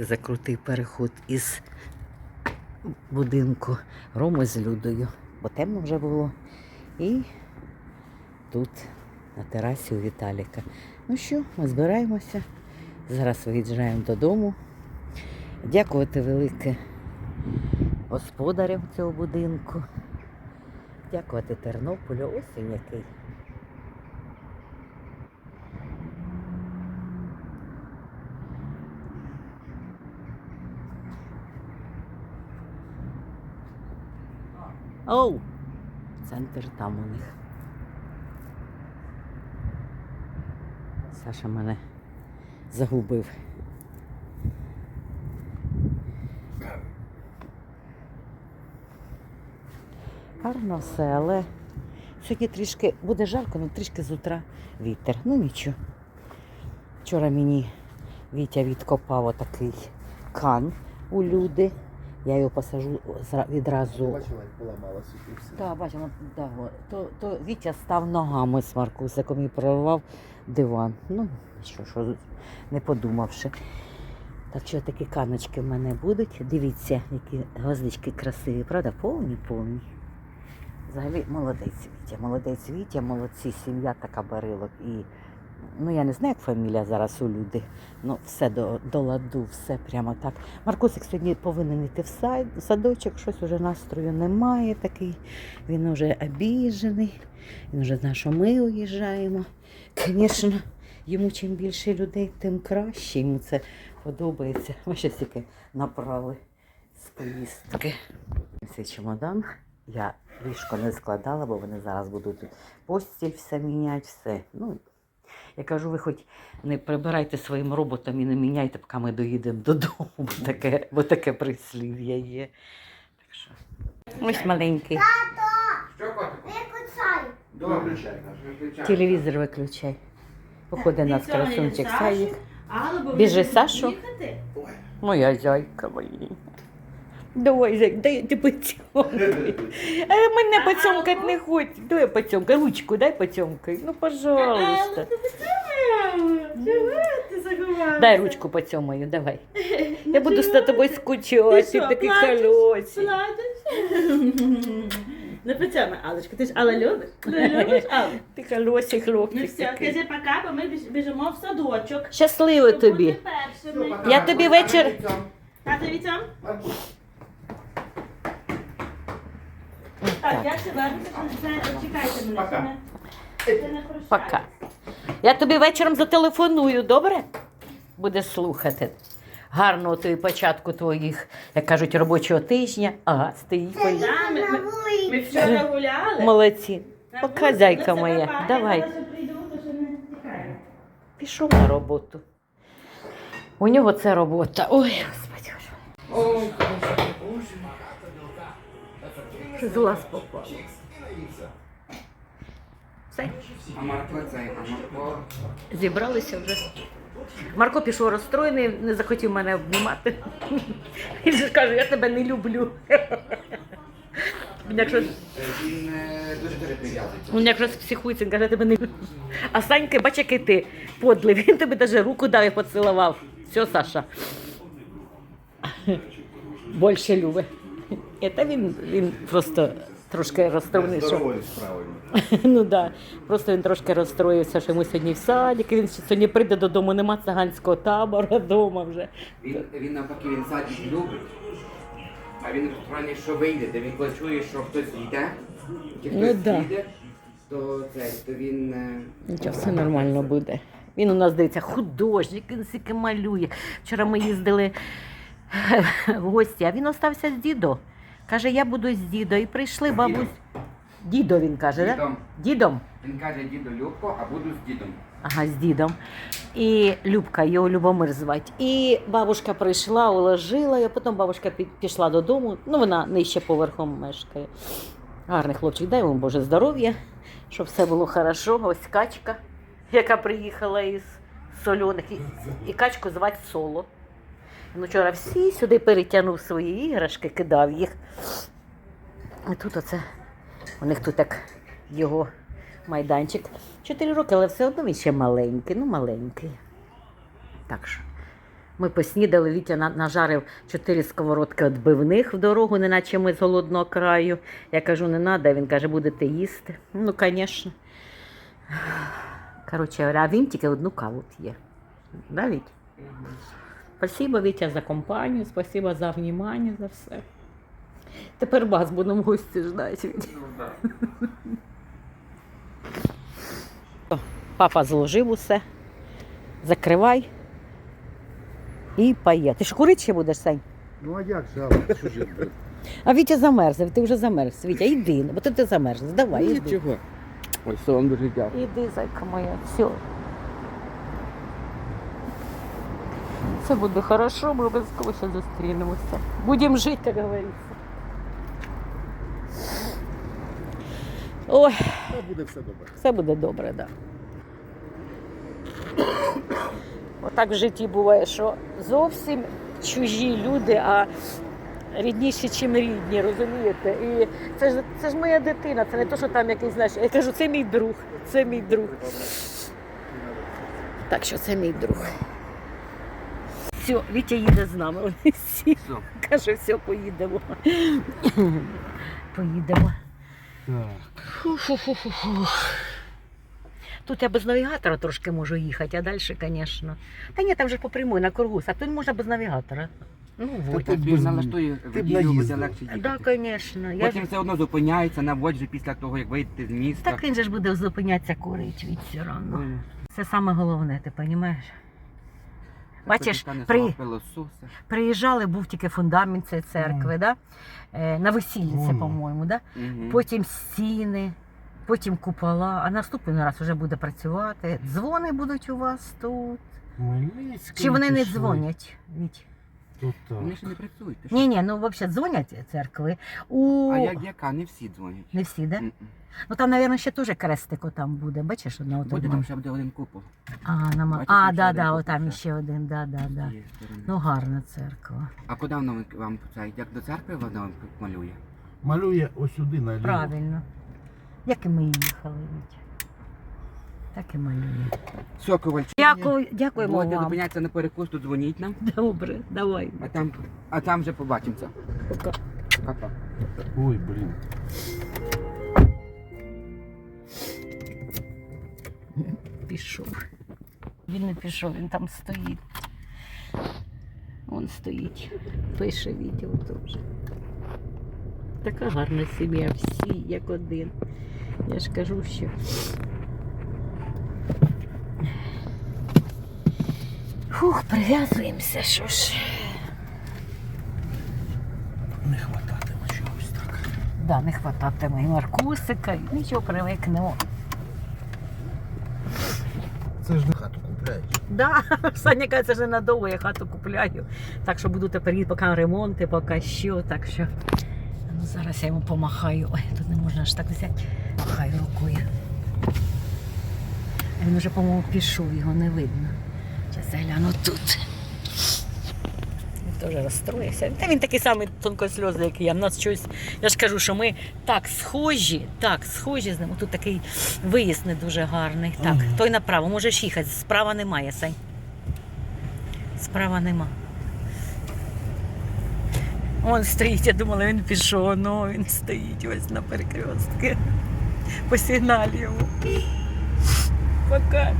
це за крутий переход із будинку Роми з Людою, бо темно вже було. І тут, на терасі у Віталіка. Ну що, ми збираємося. Зараз виїжджаємо додому. Дякувати велике господарям цього будинку. Дякувати Тернополю. Ось він який. Оу! Центр там у них. Саша мене загубив. Гарно все, але сьогодні трішки буде жарко, але трішки з утра вітер. Ну нічого. Вчора мені Вітя відкопав отакий кан у люди. Я його посажу відразу. Бачила, як поламалася і все. Так, бачимо, да, то, то Вітя став ногами з Маркусиком і прорвав диван. Ну, що, що не подумавши. Так що такі каночки в мене будуть. Дивіться, які гвоздички красиві, правда? Повні, повні. Взагалі молодець Вітя, молодець Вітя, молодці, сім'я така барилок. І, ну я не знаю, як фамілія зараз у люди. Ну, все до, до ладу, все прямо так. Маркусик сьогодні повинен йти в сад, садочок, щось уже настрою немає такий. Він вже обіжений, він вже знає, що ми уїжджаємо. Звісно, йому чим більше людей, тим краще. Йому це подобається. Ми ще тільки направили з поїздки. Цей чемодан. Я ліжко не складала, бо вони зараз будуть постіль все міняти, все. Ну, я кажу, ви хоч не прибирайте своїм роботом і не міняйте, поки ми доїдемо додому, бо таке, бо таке прислів'я є. Так що. Ось маленький. Що котику? Виключай. Добре. Телевізор виключай. Походи нас красунчик бо Біжи, Сашу. Моя зайка моя. Давай, зай, дай ти поцьомкай. Мене поцьомкати не хочеш. Давай поцьомкай. Ручку дай поцьомкай. Ну, пожалуйста. Чого ти заховалася? Дай ручку поцьомаю, давай. Я буду з тобою Ти скучати, такий. Плачеш? Не потягни, Алечка, ти ж Алла любиш? Ти любиш Аллу? Ти колосі Ну хлопчик все, кажи пока, бо ми біжимо в садочок. Щасливо тобі. Я тобі вечір- Тата Вітям? Так, я ще вернуся, чекайте мене. Пока. Пока. Я тобі вечором зателефоную, добре? Будеш слухати. Гарного тобі початку твоїх, як кажуть, робочого тижня. Ага, стоїть. Да, ми, ми, ми вчора гуляли. Молодці. На вулиці, моя. Давай. прийду, то не. Пішов на роботу. У нього це робота. Ой, господи. Ой, Боже, Боже. З глаз попало. А Марко цей, а Марко. зібралися вже. Марко пішов розстроєний, не захотів мене обнімати. Він же каже, я тебе не люблю. Він якщо, Він е, дуже дуже прив'язується. він якщо психується, він каже, я тебе не люблю. А Санька, бач, який ти подлий, він тобі навіть руку дав і поцілував. Все, Саша. Більше любить. Та він, він просто трошки розстроєний. що-. Ну да. Просто він трошки розстроївся, що йому сьогодні в садик, він сьогодні прийде додому, нема циганського табору вдома вже. Він, він навпаки, він садик любить. А він що вийде, де він коли чує, що хтось йде, чи Ну хтось да. йде, то це, то він. е, Нічого, все нормально буде. Він у нас дивиться художник, він стільки малює. Вчора ми їздили в гості, а він остався з дідо. Каже, я буду з дідо. І прийшли бабусь. Дідо він каже, да? Дідом. Дідом. Він каже, діду Любко, а буду з дідом. Ага, з дідом. І Любка, його Любомир звать. І бабушка прийшла, уложила, і потім бабушка пі- пішла додому. Ну, вона нижче поверхом мешкає. Гарний хлопчик, дай йому Боже здоров'я, щоб все було хорошо. Ось качка, яка приїхала із сольоних. І, і качку звати соло. Він вчора всі сюди перетягнув свої іграшки, кидав їх. І тут оце, у них тут так його майданчик. Чотири роки, але все одно він ще маленький, ну маленький. Так що Ми поснідали, Вітя нажарив чотири сковородки відбивних в дорогу, неначе ми з голодного краю. Я кажу, не треба, він каже, будете їсти. Ну, звісно. Коротше, а він тільки одну каву п'є. Да, Віть? Спасибо, Вітя, за компанію, спасибо за внимание, за все. Тепер вас будемо в гості ждати. Вітя. Папа зложив усе. Закривай і пає. Ти ж курити ще будеш, Сань? Ну а як же, Алла, що ж я А Вітя замерз, ти вже замерз. Вітя, йди, бо ти, ти замерз. Давай, іди. Нічого. Ой, все вам дуже дякую. Іди, зайка моя, все. Все буде хорошо, ми обов'язково ще зустрінемося. Будемо жити, як говориться. Ой, Та буде все добре. все буде добре, так. Да. Отак в житті буває, що зовсім чужі люди, а рідніші, чим рідні, розумієте? І це ж, це ж моя дитина, це не то, що там якийсь, знаєш, я кажу, це мій друг, це мій друг. Так що це мій друг. Все, Вітя їде з нами. Вони всі Все. каже, все, поїдемо. поїдемо. Так. Фу-фу-фу-фу-фу. Тут я без навігатора трошки можу їхати, а далі, звісно. Та ні, там же по прямой на кругу, а тут можна без навігатора. Ну, вот. ти б Тобі налаштує водію, буде легше Так, їхати. звісно. Я Потім ж... все одно зупиняється на воджі після того, як вийти з міста. Так він же ж буде зупинятися курить від все одно. Це саме головне, ти розумієш? Бачиш, при- Приїжджали, був тільки фундамент цієї церкви, да? е, на весіллі це, по-моєму, да? Мгм. потім стіни, потім купола, а наступний раз вже буде працювати. Дзвони будуть у вас тут. Хмельницький Чи вони не дзвонять? Віть? Тут так. Вони ще не працюють. ти що? Ні, ні, ну взагалі дзвонять церкви. У... А як яка? Не всі дзвонять. Не всі, да? М-м. Ну там, мабуть, ще теж крестик там буде. Бачиш, одна от Буде одна. там ще буде один купол. А, на... ма- Бачиш, а там ще да, один да, купол отам ще. ще один, да, да, з да. сторони. Ну гарна церква. А куди воно вам це? Як до церкви воно вам малює? Малює ось сюди наліво. Правильно. Як і ми їхали, Віть. Так і малює. Все, ковальчик. Дякую, дякуємо Будете вам. зупинятися на перекус, то дзвоніть нам, Добре, давай. а там, а там вже побачимося. Пока. Пока. Ой, блін. Пішов. Він не пішов, він там стоїть. Він стоїть, пише відео теж. Така гарна сім'я, всі як один. Я ж кажу, що. Фух, прив'язуємося, що ж. Не хвататиме чогось так. Да, не хвататиме і Маркусика, і нічого привикнемо. Це ж не хату купляєш. Да, Саня каже, це ж ненадовго, я хату купляю. Так що буду тепер їхати, поки ремонти, поки що. Так що ну, зараз я йому помахаю. Ой, тут не можна ж так взяти. Махаю рукою. Він вже, по-моєму, пішов, його не видно. Зараз тут. Він теж розстроївся. Та він такий самий тонкосльозний, як і я. У нас щось, я ж кажу, що ми так схожі, так, схожі з ним. Тут такий виїзд не дуже гарний. Так, Ага. той направо, можеш їхати, справа немає, Сань. Справа нема. Он стоїть, я думала, він пішов, ну він стоїть ось на перекрестці. По сигналі йому. Пока.